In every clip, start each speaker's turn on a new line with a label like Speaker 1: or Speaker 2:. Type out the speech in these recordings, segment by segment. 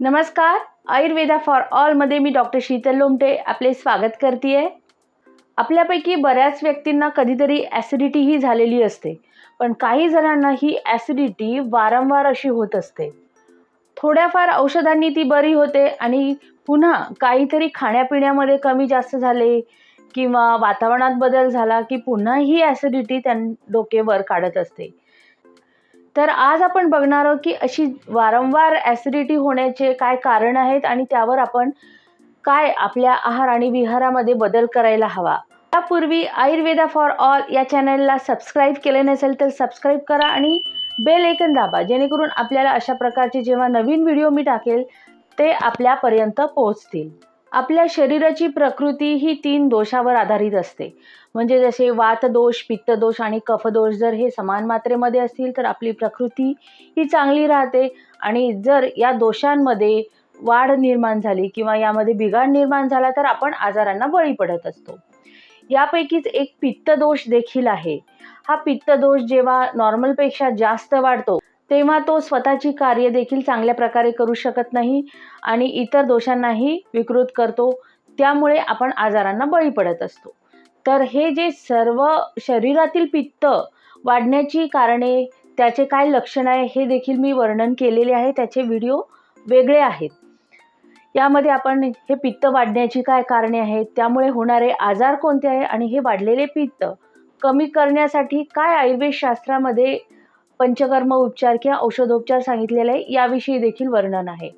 Speaker 1: नमस्कार आयुर्वेदा फॉर ऑलमध्ये मी डॉक्टर शीतल लोमटे आपले स्वागत करते आहे आपल्यापैकी बऱ्याच व्यक्तींना कधीतरी ॲसिडिटी ही झालेली असते पण काही जणांना ही ॲसिडिटी वारंवार अशी होत असते. थोड्याफार औषधांनी ती बरी होते आणि पुन्हा काहीतरी खाण्यापिण्यामध्ये कमी जास्त झाले किंवा वातावरणात बदल झाला की पुन्हा ही ॲसिडिटी त्यां डोकेवर काढत असते. तर आज आपण बघणार आहोत की अशी वारंवार ॲसिडिटी होण्याचे काय कारण आहेत आणि त्यावर आपण काय आपल्या आहार आणि विहारामध्ये बदल करायला हवा. त्यापूर्वी आयुर्वेदा फॉर ऑल या चॅनलला सबस्क्राईब केले नसेल तर सबस्क्राईब करा आणि बेल ऐकन दाबा जेणेकरून आपल्याला अशा प्रकारचे जेव्हा नवीन व्हिडिओ मी टाकेल ते आपल्यापर्यंत पोहोचतील. आपल्या शरीराची प्रकृती ही तीन दोषावर आधारित असते. म्हणजे जसे वातदोष पित्तदोष आणि कफदोष जर हे समान मात्रेमध्ये असतील तर आपली प्रकृती ही चांगली राहते. आणि जर या दोषांमध्ये वाढ निर्माण झाली किंवा यामध्ये बिघाड निर्माण झाला तर आपण आजारांना बळी पडत असतो. यापैकीच एक पित्तदोष देखील आहे. हा पित्तदोष जेव्हा नॉर्मलपेक्षा जास्त वाढतो तेव्हा तो स्वतःची कार्य देखील चांगल्या प्रकारे करू शकत नाही आणि इतर दोषांनाही विकृत करतो. त्यामुळे आपण आजारांना बळी पडत असतो. तर हे जे सर्व शरीरातील पित्त वाढण्याची कारणे त्याचे काय लक्षण आहे हे देखील मी वर्णन केलेले आहे. त्याचे व्हिडिओ वेगळे आहेत. यामध्ये आपण हे पित्त वाढण्याची काय कारणे आहेत त्यामुळे होणारे आजार कोणते आहे आणि हे वाढलेले पित्त कमी करण्यासाठी काय आयुर्वेद शास्त्रामध्ये पंचकर्म उपचार किंवा औषधोपचार सांगितलेले आहे याविषयी देखील वर्णन आहे.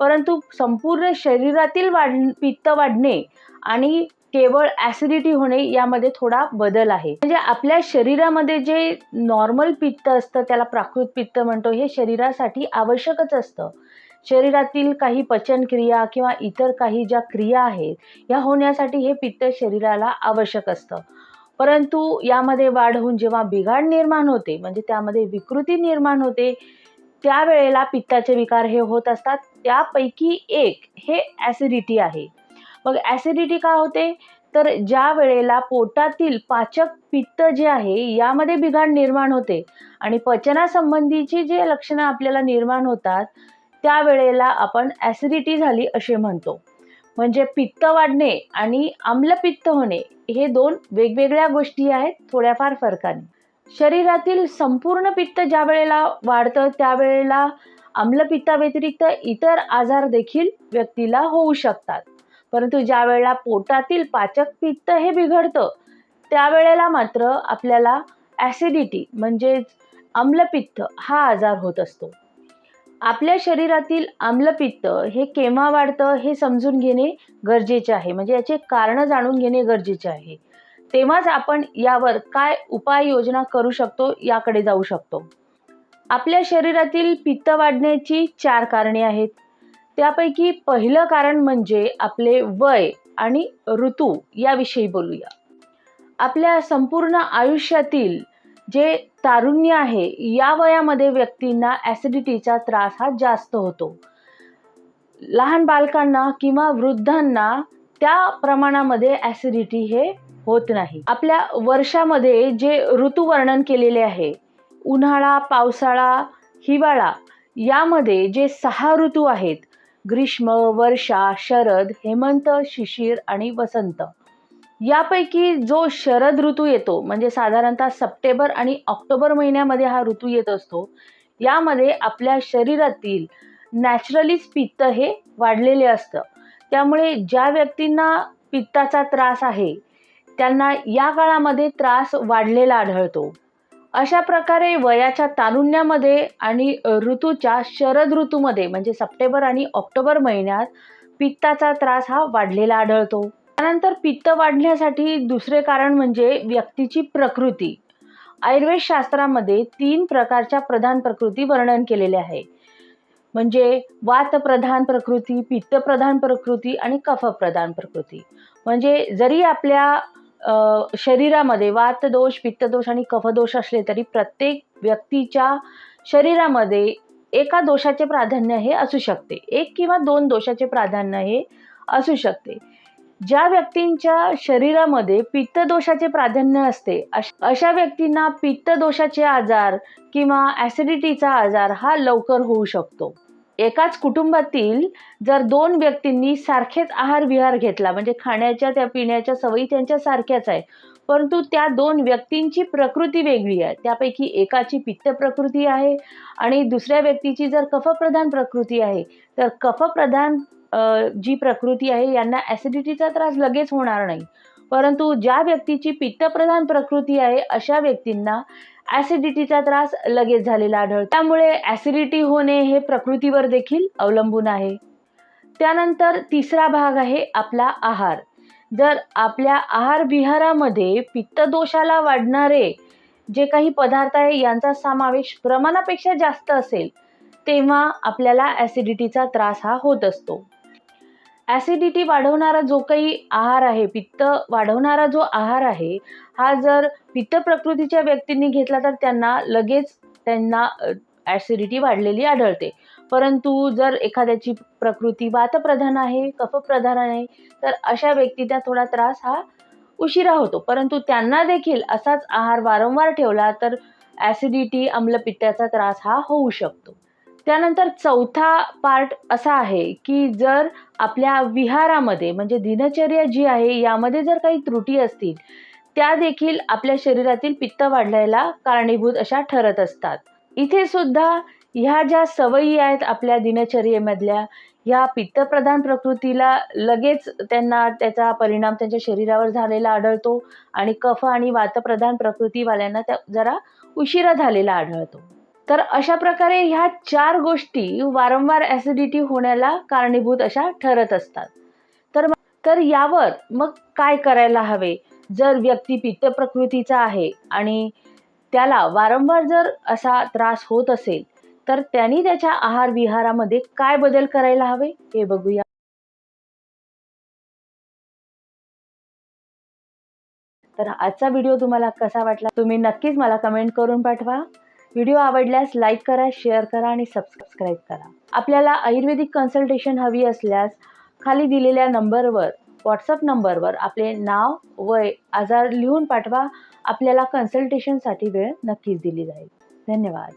Speaker 1: परंतु संपूर्ण शरीरातील वाढ पित्त वाढणे आणि केवळ ॲसिडिटी होणे यामध्ये थोडा बदल आहे. म्हणजे आपल्या शरीरामध्ये जे नॉर्मल पित्त असतं त्याला प्राकृत पित्त म्हणतो हे शरीरासाठी आवश्यकच असतं. शरीरातील काही पचनक्रिया किंवा इतर काही ज्या क्रिया आहेत या होण्यासाठी हे पित्त शरीराला आवश्यक असतं. परंतु यामध्ये वाढ होऊन जेव्हा बिघाड निर्माण होते म्हणजे त्यामध्ये विकृती निर्माण होते त्यावेळेला पित्ताचे विकार हे होत असतात. त्यापैकी एक हे ॲसिडिटी आहे. मग ॲसिडिटी का होते? तर ज्या वेळेला पोटातील पाचक पित्त जे आहे यामध्ये बिघाड निर्माण होते आणि पचनासंबंधीची जे लक्षणं आपल्याला निर्माण होतात त्यावेळेला आपण ॲसिडिटी झाली असे म्हणतो. म्हणजे पित्त वाढणे आणि आम्लपित्त होणे हे दोन वेगवेगळ्या गोष्टी आहेत थोड्याफार फरकाने. शरीरातील संपूर्ण पित्त ज्या वेळेला वाढतं त्यावेळेला आम्लपित्ताव्यतिरिक्त इतर आजार देखील व्यक्तीला होऊ शकतात. परंतु ज्या वेळेला पोटातील पाचक पित्त हे बिघडतं त्यावेळेला मात्र आपल्याला ॲसिडिटी म्हणजेच आम्लपित्त हा आजार होत असतो. आपल्या शरीरातील आम्लपित्त हे केव्हा वाढतं हे समजून घेणे गरजेचे आहे. म्हणजे याचे कारणं जाणून घेणे गरजेचे आहे. तेव्हाच आपण यावर काय उपाययोजना करू शकतो याकडे जाऊ शकतो. आपल्या शरीरातील पित्त वाढण्याची चार कारणे आहेत. त्यापैकी पहिलं कारण म्हणजे आपले वय आणि ऋतू याविषयी बोलूया. आपल्या संपूर्ण आयुष्यातील जे तारुण्य आहे या वयामध्ये व्यक्तींना ॲसिडिटीचा त्रास हा जास्त होतो. लहान बालकांना किंवा वृद्धांना त्या प्रमाणामध्ये ॲसिडिटी हे होत नाही. आपल्या वर्षामध्ये जे ऋतू वर्णन केलेले आहे उन्हाळा पावसाळा हिवाळा यामध्ये जे सहा ऋतू आहेत ग्रीष्म वर्षा शरद हेमंत शिशिर आणि वसंत यापैकी जो शरद ऋतू येतो म्हणजे साधारणतः सप्टेंबर आणि ऑक्टोबर महिन्यामध्ये हा ऋतू येत असतो यामध्ये आपल्या शरीरातील नॅचरलीच पित्त हे वाढलेले असतं. त्यामुळे ज्या व्यक्तींना पित्ताचा त्रास आहे त्यांना या काळामध्ये त्रास वाढलेला आढळतो. अशा प्रकारे वयाच्या तारुण्यामध्ये आणि ऋतूच्या शरद ऋतूमध्ये म्हणजे सप्टेंबर आणि ऑक्टोबर महिन्यात पित्ताचा त्रास हा वाढलेला आढळतो. त्यानंतर पित्त वाढण्यासाठी दुसरे कारण म्हणजे व्यक्तीची प्रकृती. आयुर्वेद शास्त्रामध्ये तीन प्रकारच्या प्रधान प्रकृती वर्णन केलेले आहे. म्हणजे वातप्रधान प्रकृती पित्तप्रधान प्रकृती आणि कफप्रधान प्रकृती. म्हणजे जरी आपल्या शरीरामध्ये वातदोष पित्तदोष आणि कफदोष असले तरी प्रत्येक व्यक्तीच्या शरीरामध्ये एका दोषाचे प्राधान्य हे असू शकते. एक किंवा दोन दोषाचे प्राधान्य हे असू शकते. ज्या व्यक्तींच्या शरीरामध्ये पित्तदोषाचे प्राधान्य असते अशा व्यक्तींना पित्तदोषाचे आजार किंवा ॲसिडिटीचा आजार हा लवकर होऊ शकतो. एकाच कुटुंबातील जर दोन व्यक्तींनी सारखेच आहार विहार घेतला म्हणजे खाण्याच्या त्या पिण्याच्या सवयी त्यांच्या सारख्याच आहे परंतु त्या दोन व्यक्तींची प्रकृती वेगळी आहे. त्यापैकी एकाची पित्त प्रकृती आहे आणि दुसऱ्या व्यक्तीची जर कफप्रधान प्रकृती आहे तर कफप्रधान जी प्रकृती आहे यांना ॲसिडिटीचा त्रास लगेच होणार नाही. परंतु ज्या व्यक्तीची पित्तप्रधान प्रकृती आहे अशा व्यक्तींना ॲसिडिटीचा त्रास लगेच झालेला आढळतो. त्यामुळे ॲसिडिटी होणे हे प्रकृतीवर देखील अवलंबून आहे. त्यानंतर तिसरा भाग आहे आपला आहार. जर आपल्या आहार विहारामध्ये पित्तदोषाला वाढणारे जे काही पदार्थ आहे यांचा समावेश प्रमाणापेक्षा जास्त असेल तेव्हा आपल्याला ॲसिडिटीचा त्रास हा होत असतो. ॲसिडिटी वाढवणारा जो काही आहार आहे पित्त वाढवणारा जो आहार आहे हा जर पित्त प्रकृतीच्या व्यक्तींनी घेतला तर त्यांना लगेच त्यांना ॲसिडिटी वाढलेली आढळते. परंतु जर एखाद्याची प्रकृती वातप्रधान आहे कफप्रधान आहे तर अशा व्यक्तींना थोडा त्रास हा उशिरा होतो. परंतु त्यांना देखील असाच आहार वारंवार ठेवला तर ॲसिडिटी आम्लपित्ताचा त्रास हा होऊ शकतो. त्यानंतर चौथा पार्ट असा आहे की जर आपल्या विहारामध्ये म्हणजे दिनचर्या जी आहे यामध्ये जर काही त्रुटी असतील त्या देखील आपल्या शरीरातील पित्त वाढण्याला कारणीभूत अशा ठरत असतात. इथे सुद्धा ह्या ज्या सवयी आहेत आपल्या दिनचर्येमधल्या ह्या पित्तप्रधान प्रकृतीला लगेच त्यांना त्याचा परिणाम त्यांच्या शरीरावर झालेला आढळतो आणि कफ आणि वातप्रधान प्रकृतीवाल्यांना त्या जरा उशिरा झालेला आढळतो. तर अशा प्रकारे ह्या चार गोष्टी वारंवार ॲसिडिटी होण्याला कारणीभूत अशा ठरत असतात. तर तर यावर मग काय करायला हवे? जर व्यक्ती पित्त प्रकृतीचा आहे आणि त्याला वारंवार जर असा त्रास होत असेल तर त्यांनी त्याच्या आहार विहारामध्ये काय बदल करायला हवे? हे बघूया. तर आजचा व्हिडिओ तुम्हाला कसा वाटला? तुम्ही नक्कीच मला कमेंट करून पाठवा. व्हिडिओ आवडल्यास लाईक करा शेअर करा आणि सबस्क्राईब करा. आपल्याला आयुर्वेदिक कन्सल्टेशन हवी असल्यास खाली दिलेल्या नंबरवर व्हॉट्सअप नंबरवर आपले नाव वय आजार लिहून पाठवा. आपल्याला कन्सल्टेशनसाठी वेळ नक्कीच दिली जाईल. धन्यवाद.